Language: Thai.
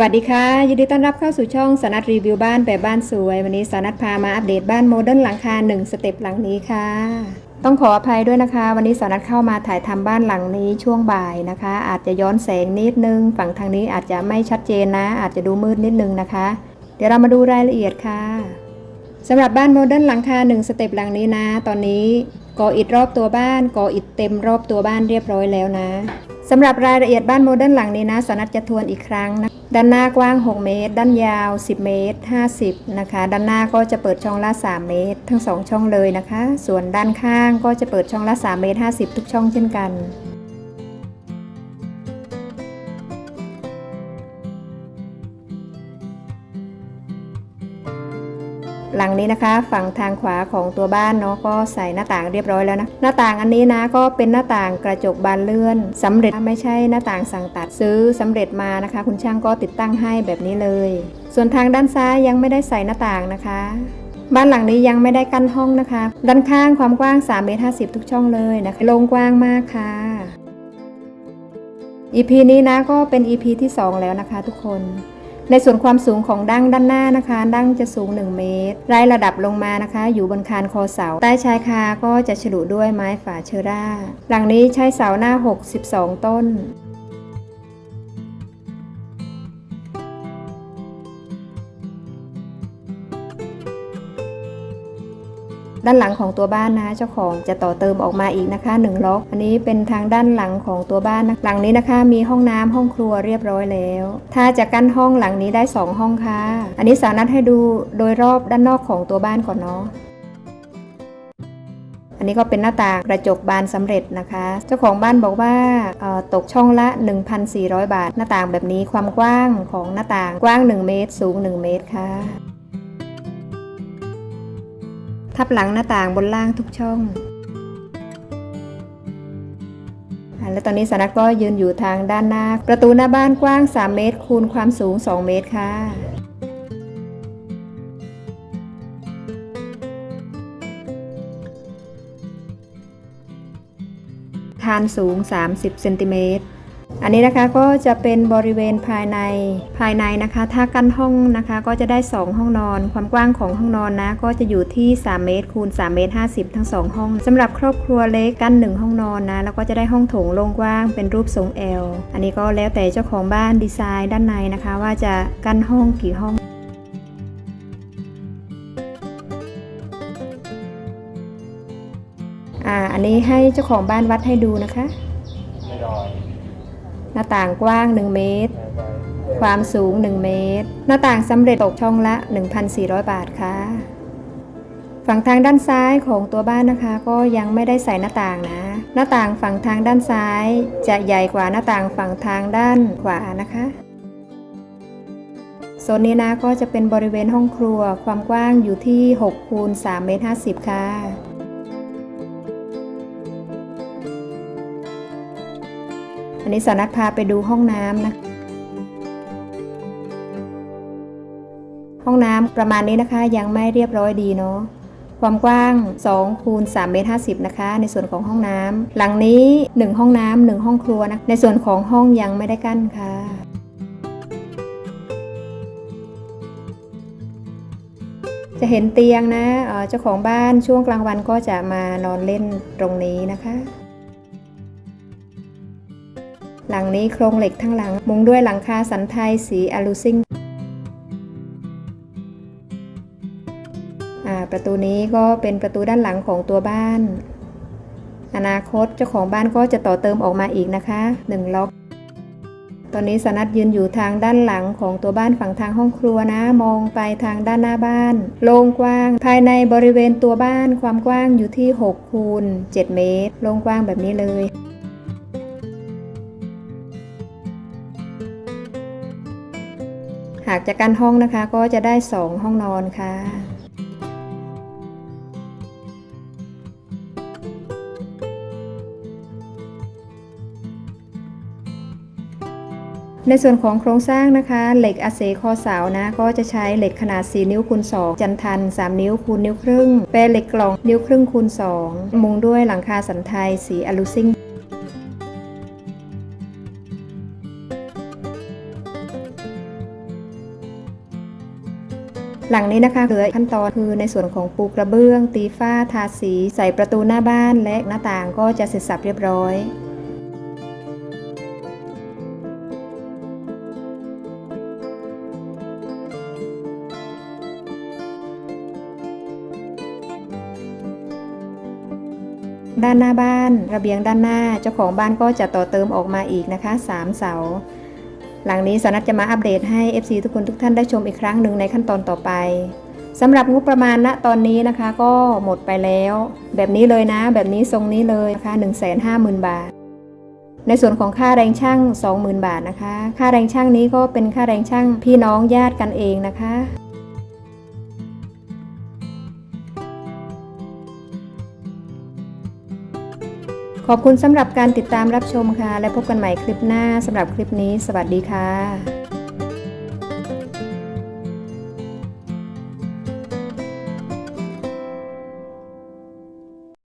วัสดีค่ะ ยินดีต้อนรับเข้าสู่ช่องสนัดรีวิวบ้านแบบบ้านสวย วันนี้สนัดพามาอัปเดตบ้านโมเดิร์นหลังคา1สเต็ปหลังนี้ค่ะ ต้องขออภัยด้วยนะคะ วันนี้สนัดเข้ามาถ่ายทำบ้านหลังนี้ช่วงบ่ายนะคะ อาจจะย้อนแสงนิดนึง ฝั่งทางนี้อาจจะไม่ชัดเจนนะ อาจจะดูมืดนิดนึงนะคะ เดี๋ยวเรามาดูรายละเอียดค่ะสำหรับบ้านโมเดิร์นหลังคา1สเต็ปหลังนี้นะ ตอนนี้ ก่ออิฐรอบตัวบ้าน ก่ออิฐเต็มรอบตัวบ้านเรียบร้อยแล้วนะสำหรับรายละเอียดบ้านโมเดิร์นหลังนี้นะสนัดจะทวนอีกครั้งนะด้านหน้ากว้าง 6 เมตร ด้านยาว 10 เมตร 50 นะคะ ด้านหน้าก็จะเปิดช่องละ 3 เมตร ทั้ง 2 ช่องเลยนะคะ ส่วนด้านข้างก็จะเปิดช่องละ 3 เมตร 50 ทุกช่องเช่นกัน หลังนี้นะคะ ฝั่งทางขวาของตัวบ้านเนาะก็ใส่หน้าต่างเรียบร้อยแล้วนะหน้าต่างอันนี้นะก็เป็นหน้าต่างกระจกบานเลื่อนสำเร็จไม่ใช่หน้าต่างสั่งตัดซื้อสำเร็จมานะคะ คุณช่างก็ติดตั้งให้แบบนี้เลย ส่วนทางด้านซ้ายยังไม่ได้ใส่หน้าต่างนะคะบ้านหลังนี้ยังไม่ได้กั้นห้องนะคะ ด้านข้างความกว้าง3เมตร50 ทุกช่องเลยนะคะโล่งกว้างมากค่ะ EP นี้นะก็เป็น EP ที่ 2 แล้วนะคะทุกคน ในส่วนความสูงของดั้งด้านหน้านะคะ ดั้งจะสูง 1 เมตร ไล่ระดับลงมานะคะ อยู่บนคานคอเสา ใต้ชายคาก็จะฉลุด้วยไม้ฝาเชอร่า หลังนี้ใช้เสาหน้า 62 ต้น ด้านหลังของตัวบ้านนะ เจ้าของจะต่อเติมออกมาอีกนะคะ1ล็อก อันนี้เป็นทางด้านหลังของตัวบ้านนะหลังนี้นะคะ มีห้องน้ำห้องครัวเรียบร้อยแล้ว ถ้าจะกั้นห้องหลังนี้ได้ 2 ห้องค่ะ อันนี้สานัดให้ดูโดยรอบด้านนอกของตัวบ้านก่อนเนาะอันนี้ก็เป็นหน้าต่างกระจกบานสำเร็จนะคะ เจ้าของบ้านบอกว่าตกช่องละ 1,400 บาท หน้าต่างแบบนี้ความกว้างของหน้าต่างกว้าง 1 เมตร สูง 1 เมตรค่ะ ทับหลังหน้าต่างบนล่างทุกช่องและตอนนี้สานัทก็ยืนอยู่ทางด้านหน้า ประตูหน้าบ้านกว้าง 3 เมตร คูณความสูง 2 เมตรค่ะคานสูง 30 เซนติเมตร อันนี้นะคะก็จะเป็นบริเวณภายในภายในนะคะ ถ้ากั้นห้องนะคะก็จะได้ 2 ห้องนอน ความกว้างของห้องนอนนะ ก็จะอยู่ที่ 3 เมตรคูณ3เมตร50 ทั้ง 2 ห้องสำหรับครอบครัวเล็กกั้น 1 ห้องนอนนะ แล้วก็จะได้ห้องโถงโล่งกว้างเป็นรูปทรง L อันนี้ก็แล้วแต่เจ้าของบ้านดีไซน์ด้านในนะคะ ว่าจะกั้นห้องกี่ห้องอ่าอันนี้ให้เจ้าของบ้านวัดให้ดูนะคะไม่ดอย หน้าต่างกว้าง 1 เมตร ความสูง 1 เมตร หน้าต่างสำเร็จตกช่องละ 1,400 บาทค่ะ ฝั่งทางด้านซ้ายของตัวบ้านนะคะ ก็ยังไม่ได้ใส่หน้าต่างนะ หน้าต่างฝั่งทางด้านซ้าย จะใหญ่กว่าหน้าต่างฝั่งทางด้านขวานะคะโซนนี้นะก็จะเป็นบริเวณห้องครัวความกว้างอยู่ที่6คูณ3เมตร50 ค่ะ นนี้สานัทพาไปดูห้องน้ำนะ ห้องน้ำประมาณนี้นะคะยังไม่เรียบร้อยดีเนาะความกว้าง2คูณ3เมตร50 นะคะ ในส่วนของห้องน้ำ หลังนี้ 1 ห้องน้ำหนึ่งห้องครัวนะ ในส่วนของห้องยังไม่ได้กั้นค่ะ จะเห็นเตียงนะเจ้าของบ้านช่วงกลางวันก็จะมานอนเล่นตรงนี้นะคะ หลังนี้โครงเหล็กทั้งหลัง มุงด้วยหลังคาสันไทยสีอลูซิงอ่าประตูนี้ก็เป็นประตูด้านหลังของตัวบ้าน อนาคตเจ้าของบ้านก็จะต่อเติมออกมาอีกนะคะ1ล็อก ตอนนี้สนัดยืนอยู่ทางด้านหลังของตัวบ้านฝั่งทางห้องครัวนะ มองไปทางด้านหน้าบ้าน โล่งกว้าง ภายในบริเวณตัวบ้านความกว้างอยู่ที่6คูณ7เมตร โล่งกว้างแบบนี้เลย หากจะกั้นห้องนะคะก็จะได้ 2 ห้องนอนค่ะในส่วนของโครงสร้างนะคะ เหล็กอาเซคอเสานะก็จะใช้เหล็กขนาด 4 นิ้วคูณ2 จันทัน 3 นิ้วคูณนิ้วครึ่งแปรเหล็กกล่องนิ้วครึ่งคูณ2 มุงด้วยหลังคาสันไทยสีอลูซิง หลังนี้นะคะเหลือขั้นตอนคือในส่วนของปูกระเบื้อง ตีฝ้า ทาสี ใส่ประตูหน้าบ้านและหน้าต่างก็จะเสร็จสับเรียบร้อยด้านหน้าบ้าน ระเบียงด้านหน้าเจ้าของบ้านก็จะต่อเติมออกมาอีกนะคะ 3 เสา หลังนี้สนัดจะมาอัปเดตให้ FC ทุกคนทุกท่านได้ชมอีกครั้งหนึ่งในขั้นตอนต่อไปสำหรับงบประมาณณตอนนี้นะคะก็หมดไปแล้ว แบบนี้เลยนะ แบบนี้ทรงนี้เลยนะคะ150,000 บาท ในส่วนของค่าแรงช่าง 20,000 บาทนะคะ ค่าแรงช่างนี้ก็เป็นค่าแรงช่างพี่น้องญาติกันเองนะคะ ขอบคุณสำหรับการติดตามรับชมค่ะ และพบกันใหม่คลิปหน้าสำหรับคลิปนี้ สวัสดีค่ะ